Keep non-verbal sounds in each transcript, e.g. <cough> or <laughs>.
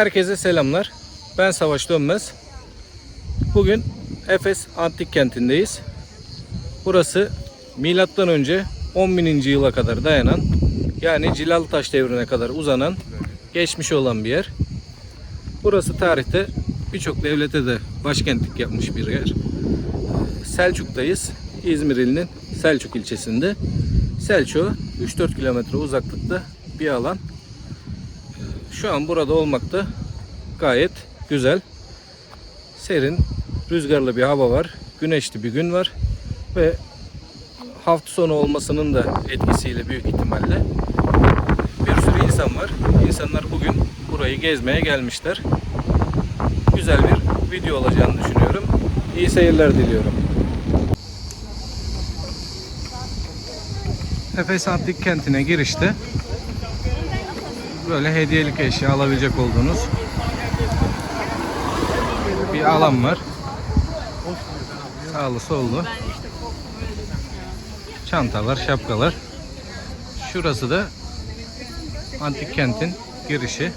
Herkese selamlar. Ben Savaş Dönmez. Bugün Efes Antik Kenti'ndeyiz. Burası milattan önce 10 bininci yıla kadar dayanan yani Cilalı Taş devrine kadar uzanan geçmiş olan bir yer. Burası tarihte birçok devlete de başkentlik yapmış bir yer. Selçuk'tayız. İzmir ilinin Selçuk ilçesinde. Selçuk'a 3-4 kilometre uzaklıkta bir alan. Şu an burada olmak da gayet güzel. Serin, rüzgarlı bir hava var. Güneşli bir gün var. Ve hafta sonu olmasının da etkisiyle büyük ihtimalle bir sürü insan var. İnsanlar bugün burayı gezmeye gelmişler. Güzel bir video olacağını düşünüyorum. İyi seyirler diliyorum. Efes Antik Kenti'ne girişte böyle hediyelik eşya alabilecek olduğunuz bir alan var. Sağlı sollu. Çantalar, şapkalar. Şurası da antik kentin girişi.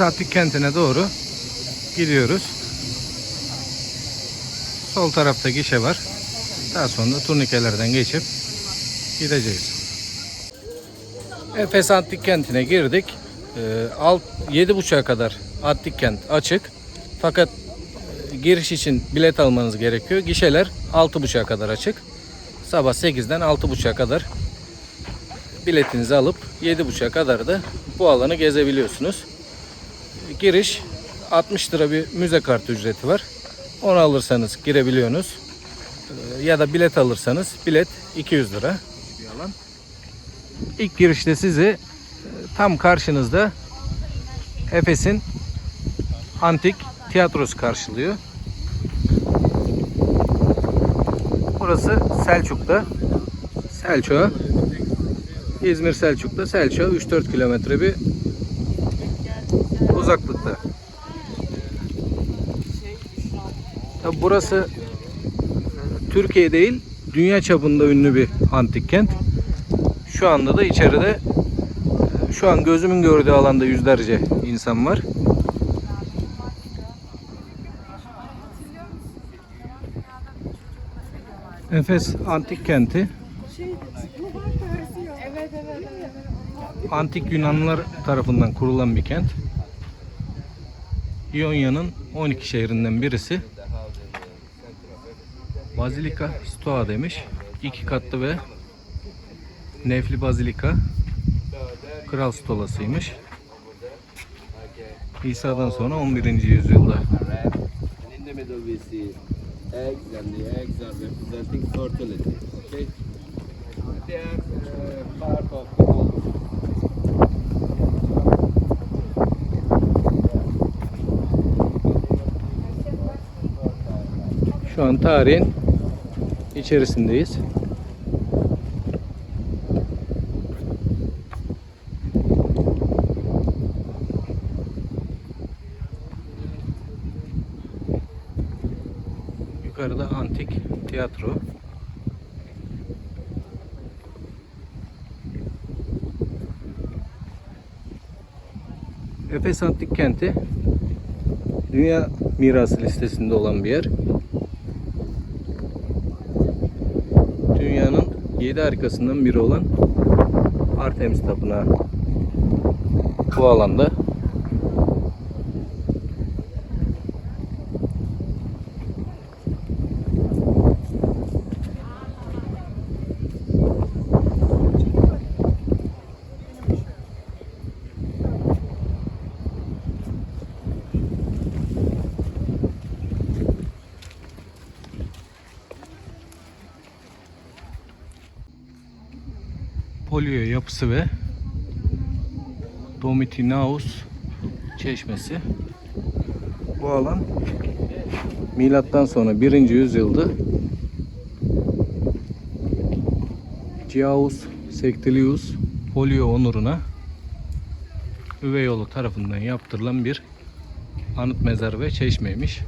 Antik Kenti'ne doğru gidiyoruz. Sol tarafta gişe var. Daha sonra turnikelerden geçip gideceğiz. Efes Antik Kenti'ne girdik. Ee, alt 7.30'a kadar Antik Kent açık. Fakat e, giriş için bilet almanız gerekiyor. Gişeler 6.30'a kadar açık. Sabah 8'den 6.30'a kadar biletinizi alıp 7.30'a kadar da bu alanı gezebiliyorsunuz. Giriş 60 lira bir müze kartı ücreti var. Onu alırsanız girebiliyorsunuz. Ee, Ya da bilet alırsanız bilet 200 lira. İlk girişte sizi e, tam karşınızda Efes'in antik tiyatrosu karşılıyor. Burası Selçuk'ta. Selçuk'a İzmir Selçuk'ta Selçuk'a 3-4 kilometre bir uzaklıkta. Tabi burası e, Türkiye değil, dünya çapında ünlü bir antik kent. Şu anda da içeride e, şu an gözümün gördüğü alanda yüzlerce insan var. Efes Antik Kenti. Antik Yunanlılar tarafından kurulan bir kent. İonya'nın 12 şehrinden birisi. Bazilika Stoa demiş. İki katlı ve nefli bazilika. Kral stolasıymış. İsa'dan sonra 11. yüzyılda. Eggs and the eggs are representing fertility. Okay? They are Şu an tarihin içerisindeyiz. Yukarıda antik tiyatro. Efes Antik Kenti Dünya Mirası listesinde olan bir yer. 7 harikasından biri olan Artemis Tapınağı bu alanda. Yapısı ve Domitinaus çeşmesi. Bu alan milattan sonra 1. yüzyılda Gaius Sectilius Polio onuruna Üveyoğlu tarafından yaptırılan bir anıt mezar ve çeşmeymiş.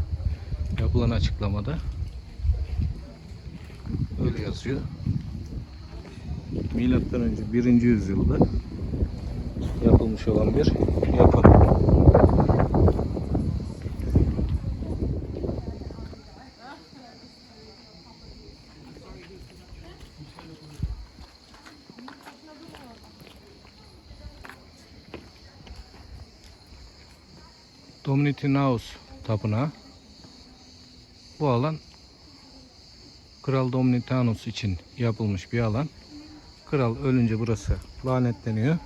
Yapılan açıklamada öyle yazıyor. Milattan önce 1. yüzyılda yapılmış olan bir yapı. Dominitinaus tapınağı. Bu alan Kral Dominitanus için yapılmış bir alan. Kral ölünce burası lanetleniyor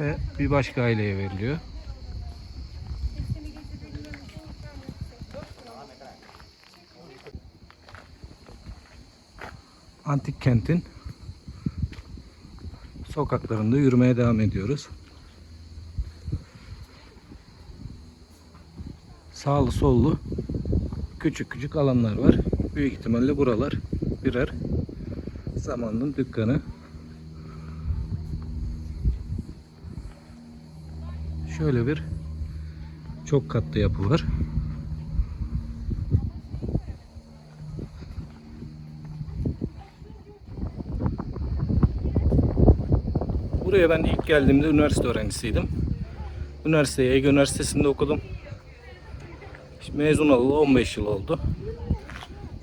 ve bir başka aileye veriliyor. Antik kentin sokaklarında yürümeye devam ediyoruz. Sağlı sollu küçük küçük alanlar var. Büyük ihtimalle buralar birer zamanın dükkanı. Şöyle bir çok katlı yapı var. Buraya ben ilk geldiğimde üniversite öğrencisiydim. Üniversiteyi Ege Üniversitesi'nde okudum. Şimdi mezun olalı 15 yıl oldu.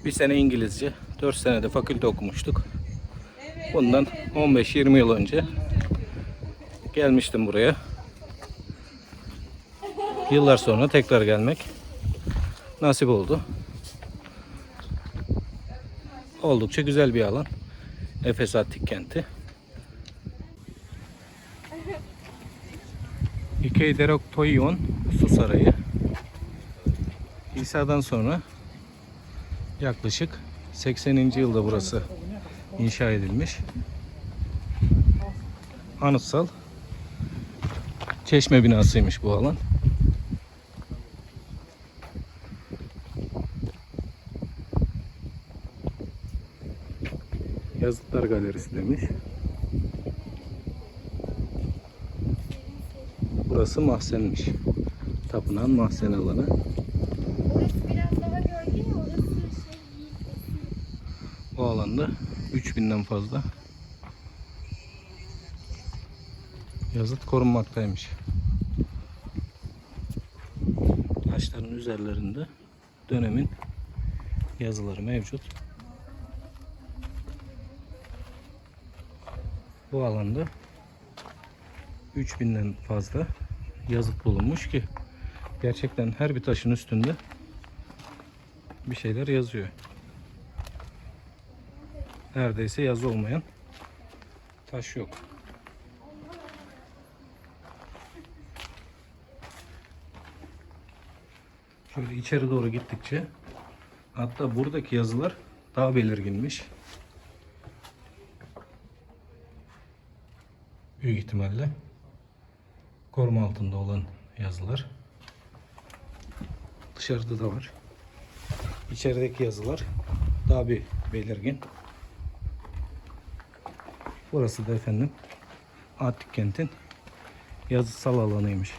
Bir sene İngilizce, 4 sene de fakülte okumuştuk. Bundan 15-20 yıl önce gelmiştim buraya. Yıllar sonra tekrar gelmek nasip oldu. Oldukça güzel bir alan. Efes Antik Kenti. Ikeideroktoion Su Sarayı. İsa'dan sonra yaklaşık 80. yılda burası inşa edilmiş. Anıtsal çeşme binasıymış bu alan. Yazıtlar Galerisi demiş. Burası mahzenmiş. Tapınağın mahzen alanı. Şey Bu alanda 3000'den fazla yazıt korunmaktaymış. Taşların üzerlerinde dönemin yazıları mevcut. Bu alanda 3000'den fazla yazıt bulunmuş ki gerçekten her bir taşın üstünde bir şeyler yazıyor neredeyse yazı olmayan taş yok. Şöyle içeri doğru gittikçe hatta buradaki yazılar daha belirginmiş. Büyük ihtimalle koruma altında olan yazılar. Dışarıda da var. İçerideki yazılar daha bir belirgin. Burası da efendim Antik kentin yazısal alanıymış.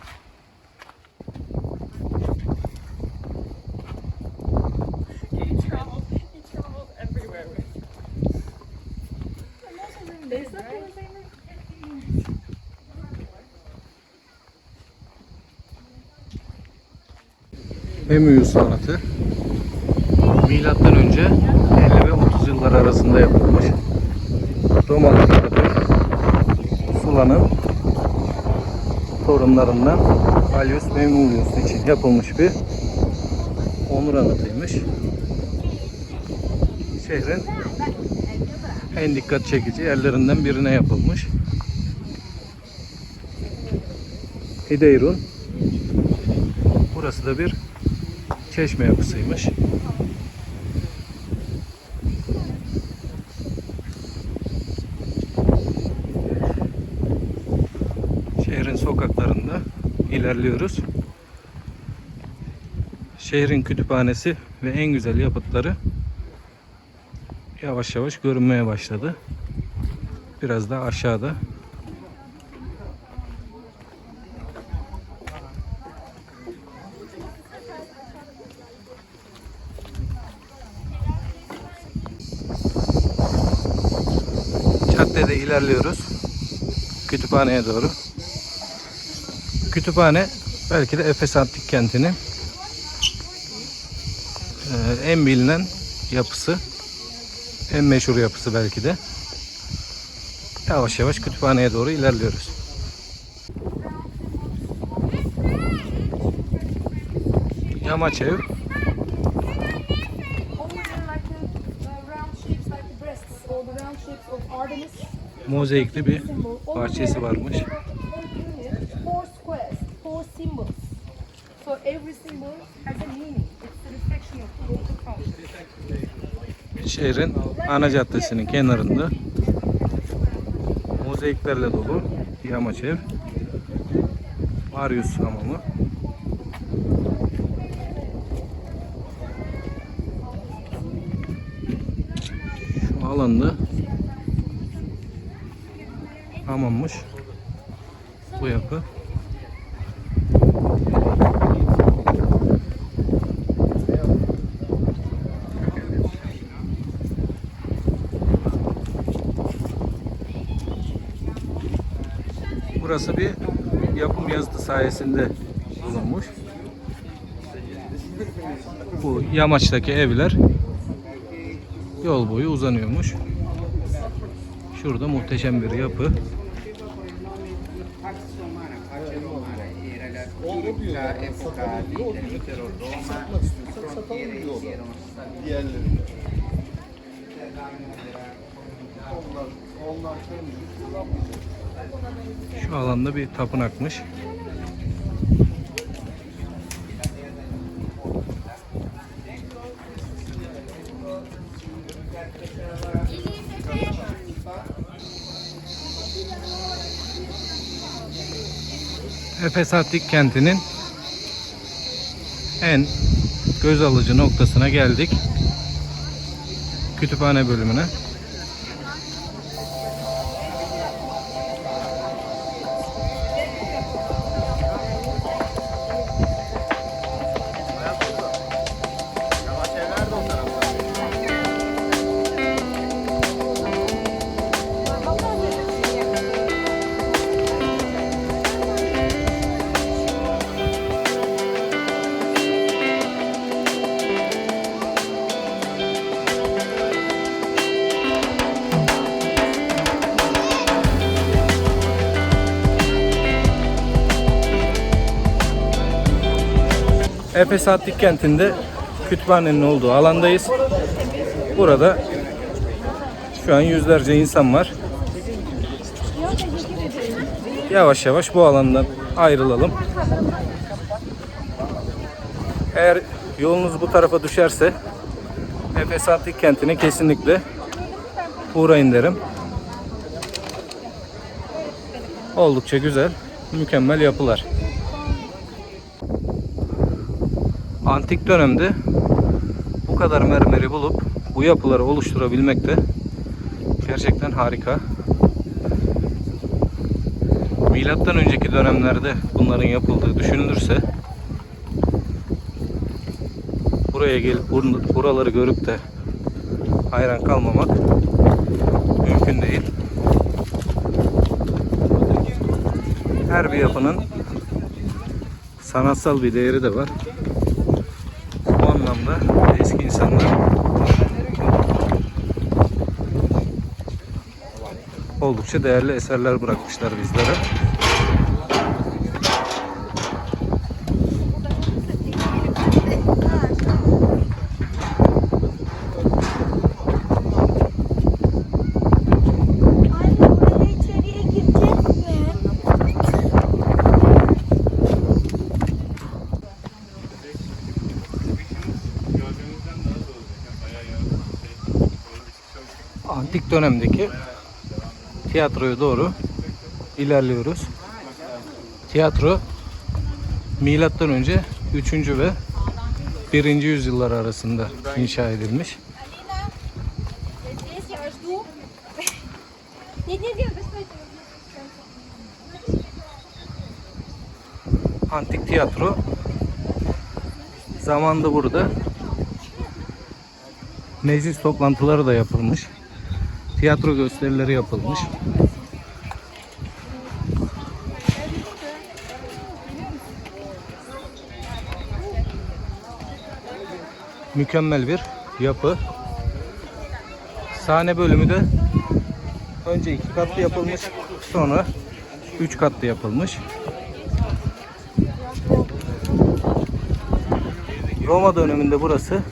Hemüyü sanatı milattan önce 50 ve 30 yıllar arasında yapılmış. Romalı Sula'nın torunlarından Gaius Memnunius için yapılmış bir onur anıtıymış. Şehrin en dikkat çekici yerlerinden birine yapılmış. Hideyrun Burası da bir çeşme yapısıymış. sokaklarında ilerliyoruz. Şehrin kütüphanesi ve en güzel yapıtları yavaş yavaş görünmeye başladı. Biraz da aşağıda. İlerliyoruz. Kütüphaneye doğru. Kütüphane belki de Efes Antik Kenti'nin e, en bilinen yapısı. En meşhur yapısı belki de. Yavaş yavaş kütüphaneye doğru ilerliyoruz. Yamaç ev of the water fountain. Şehrin ana caddesinin kenarında mozaiklerle dolu yamaç ev. Marius hamamı. Şu alanda hamammış bu yapı. Burası bir yapım yazıtı sayesinde bulunmuş. Bu yamaçtaki evler yol boyu uzanıyormuş. Şurada muhteşem bir yapı. Era la tipica epoca di- dell'impero Roma, le frontiere si erano stabilite. Şu alanda bir tapınakmış. Efes Antik Kenti'nin en göz alıcı noktasına geldik. Kütüphane bölümüne. Efes Antik Kenti'nde kütüphanenin olduğu alandayız. Burada şu an yüzlerce insan var. Yavaş yavaş bu alandan ayrılalım. Eğer yolunuz bu tarafa düşerse Efes Antik Kenti'ne kesinlikle uğrayın derim. Oldukça güzel, mükemmel yapılar. Antik dönemde bu kadar mermeri bulup bu yapıları oluşturabilmek de gerçekten harika. Milattan önceki dönemlerde bunların yapıldığı düşünülürse buraya gelip bur- buraları görüp de hayran kalmamak mümkün değil. Her bir yapının sanatsal bir değeri de var. İnsanlar oldukça değerli eserler bırakmışlar bizlere. dik dönemdeki tiyatroya doğru ilerliyoruz. Tiyatro milattan önce 3. ve 1. yüzyıllar arasında inşa edilmiş. <laughs> Antik tiyatro zamanda burada meclis toplantıları da yapılmış. Tiyatro gösterileri yapılmış. Mükemmel bir yapı. Sahne bölümü de önce iki katlı yapılmış, sonra üç katlı yapılmış. Roma döneminde burası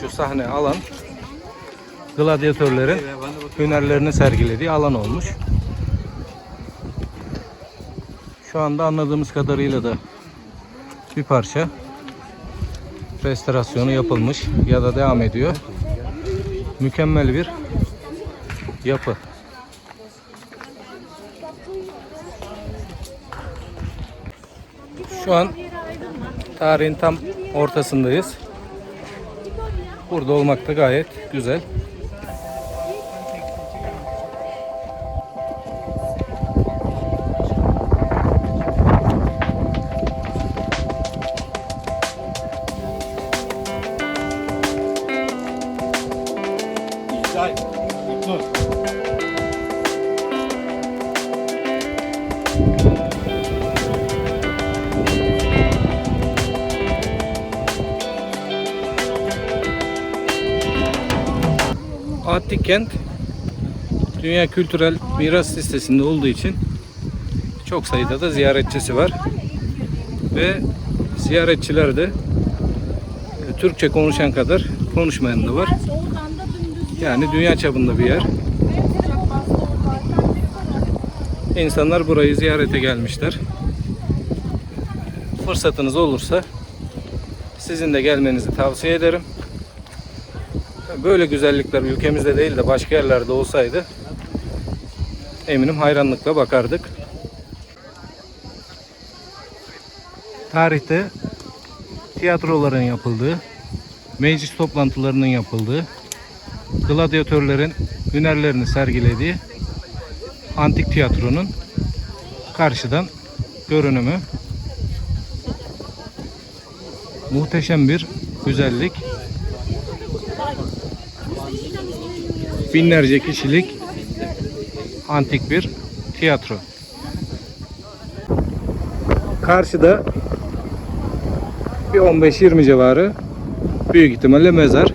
şu sahne alan gladyatörlerin hünerlerini sergilediği alan olmuş. Şu anda anladığımız kadarıyla da bir parça restorasyonu yapılmış ya da devam ediyor. Mükemmel bir yapı. Şu an tarihin tam ortasındayız. Burada olmak da gayet güzel. Kent Dünya Kültürel Miras Listesi'nde olduğu için çok sayıda da ziyaretçisi var. Ve ziyaretçiler de e, Türkçe konuşan kadar konuşmayan da var. Yani dünya çapında bir yer. İnsanlar burayı ziyarete gelmişler. Fırsatınız olursa sizin de gelmenizi tavsiye ederim. Böyle güzellikler ülkemizde değil de başka yerlerde olsaydı eminim hayranlıkla bakardık. Tarihte tiyatroların yapıldığı, meclis toplantılarının yapıldığı, gladyatörlerin hünerlerini sergilediği antik tiyatronun karşıdan görünümü. Muhteşem bir güzellik. Binlerce kişilik antik bir tiyatro. Karşıda bir 15-20 civarı büyük ihtimalle mezar.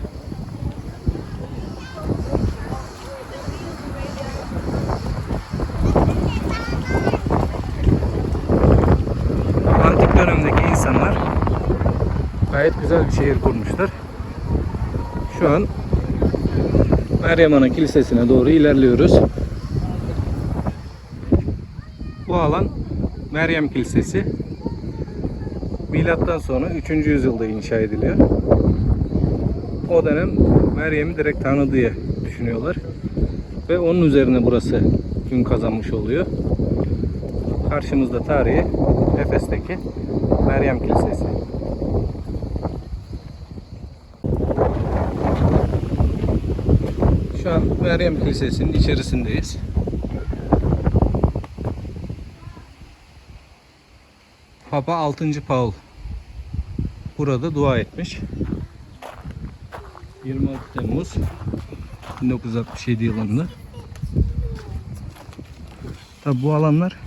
Antik dönemdeki insanlar gayet güzel bir şehir kurmuşlar. Şu an Meryem Ana Kilisesi'ne doğru ilerliyoruz. Bu alan Meryem Kilisesi. Milattan sonra 3. yüzyılda inşa ediliyor. O dönem Meryem'i direkt tanrı diye düşünüyorlar. Ve onun üzerine burası gün kazanmış oluyor. Karşımızda tarihi Efes'teki Meryem Kilisesi. Şu an Meryem Kilisesi'nin içerisindeyiz. Papa 6. Paul burada dua etmiş. 26 Temmuz 1967 yılında. Tabi bu alanlar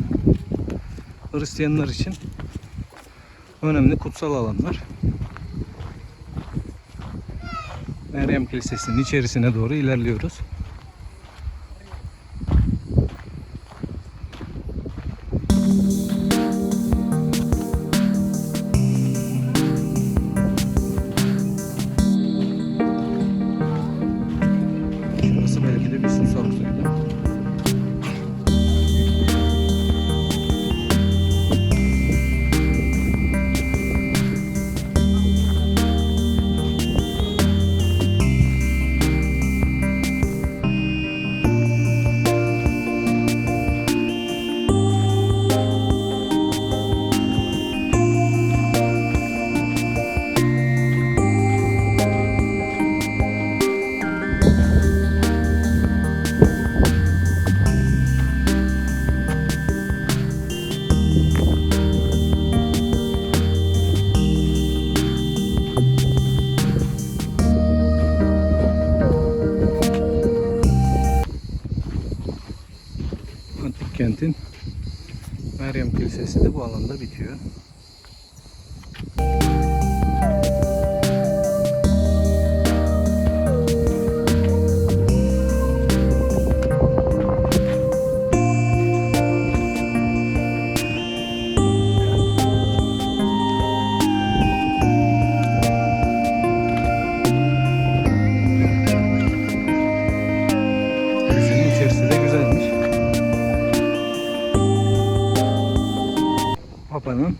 Hristiyanlar için önemli kutsal alanlar. Meryem Kilisesi'nin içerisine doğru ilerliyoruz. Meryem Kilisesi Papa'nın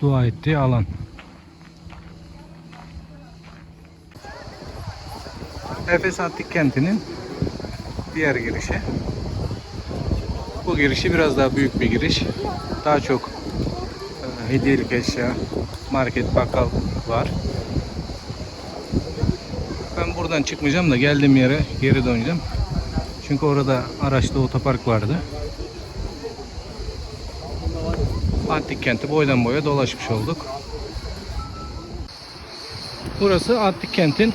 dua ettiği alan. Efes Antik Kenti'nin diğer girişi. Bu girişi biraz daha büyük bir giriş. Daha çok e, hediyelik eşya, market, bakkal var. Ben buradan çıkmayacağım da geldiğim yere geri döneceğim. Çünkü orada araçta otopark vardı. Antik kenti boydan boya dolaşmış olduk. Burası Antik kentin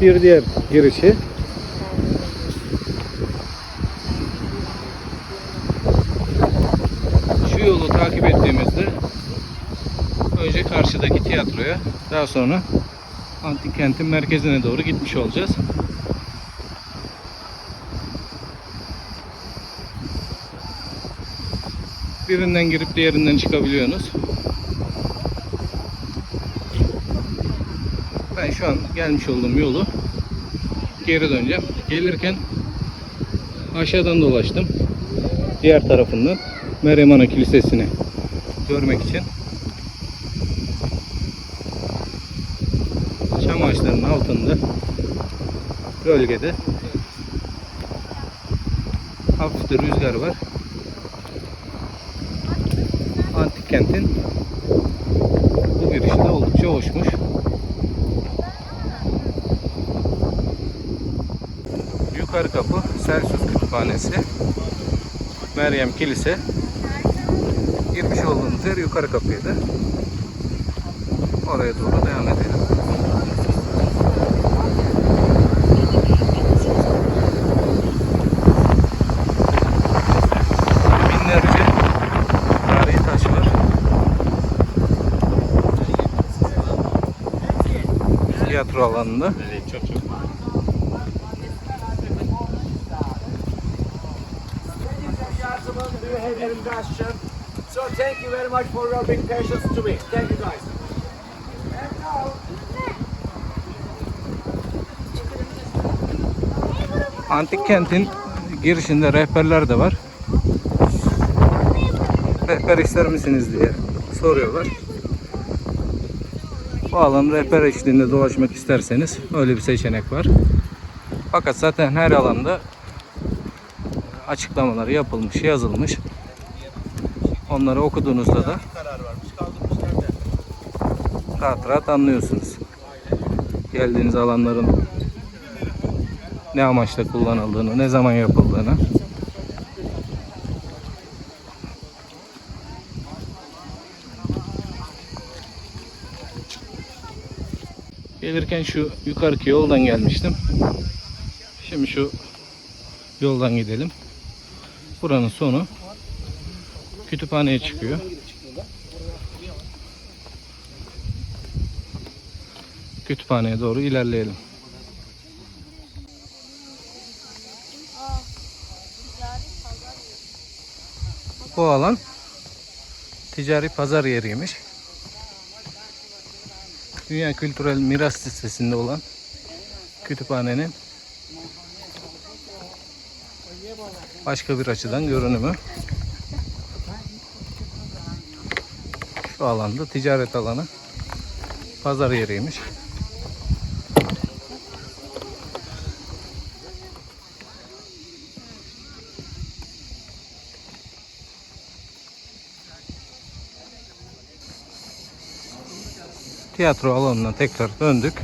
bir diğer girişi. Şu yolu takip ettiğimizde önce karşıdaki tiyatroya daha sonra Antik kentin merkezine doğru gitmiş olacağız. Birinden girip diğerinden çıkabiliyorsunuz. Ben şu an gelmiş olduğum yolu geri döneceğim. Gelirken aşağıdan dolaştım. Diğer tarafından Meryem Ana Kilisesi'ni görmek için. Çam ağaçlarının altında gölgede hafif de rüzgar var. Antik kentin bu girişi de oldukça hoşmuş. Yukarı kapı Celsius Kütüphanesi Meryem Kilise girmiş olduğumuz yer yukarı kapıydı. Oraya doğru devam edelim. Binlerce tarihi taş var. Do you have your question? So thank you very much for your big patience to me. Thank you guys. Antik kentin girişinde rehberler de var. Rehber ister misiniz diye soruyorlar. Bu alanı rehber eşliğinde dolaşmak isterseniz öyle bir seçenek var. Fakat zaten her alanda açıklamaları yapılmış, yazılmış. Onları okuduğunuzda da rahat rahat anlıyorsunuz. Geldiğiniz alanların ne amaçla kullanıldığını, ne zaman yapıldığını. Gelirken şu yukarıki yoldan gelmiştim. Şimdi şu yoldan gidelim. Buranın sonu kütüphaneye çıkıyor. Kütüphaneye doğru ilerleyelim. Bu alan ticari pazar yeriymiş. Dünya Kültürel Miras listesinde olan kütüphanenin başka bir açıdan görünümü. Şu alanda ticaret alanı pazar yeriymiş. Tiyatro alanına tekrar döndük.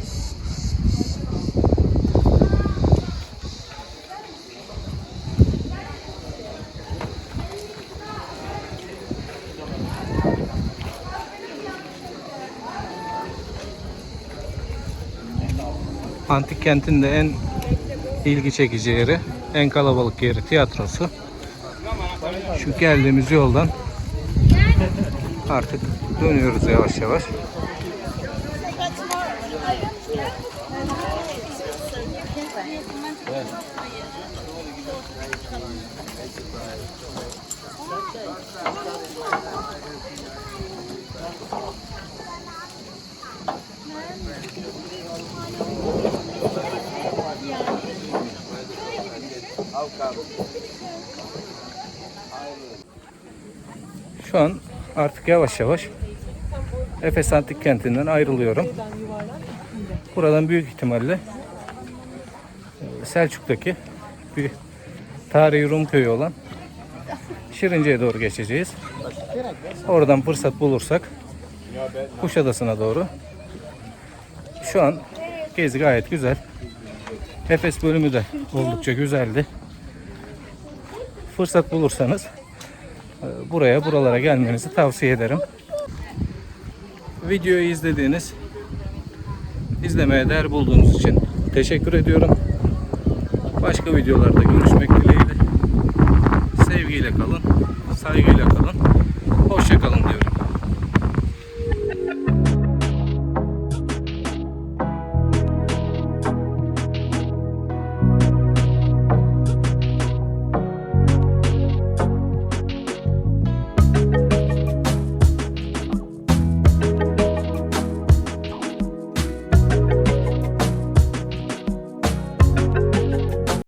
Antik kentin de en ilgi çekici yeri en kalabalık yeri tiyatrosu. Şu geldiğimiz yoldan artık dönüyoruz yavaş yavaş. Şu an artık yavaş yavaş Efes Antik Kenti'nden ayrılıyorum. Buradan büyük ihtimalle e, Selçuk'taki bir tarihi Rum köyü olan Şirince'ye doğru geçeceğiz. Oradan fırsat bulursak Kuşadası'na doğru. Şu an gezi gayet güzel. Efes bölümü de oldukça güzeldi. Fırsat bulursanız e, buraya buralara gelmenizi tavsiye ederim. Videoyu izlediğiniz, izlemeye değer bulduğunuz için teşekkür ediyorum. Başka videolarda görüşmek dileğiyle. Sevgiyle kalın, saygıyla kalın. Hoşça kalın diyorum.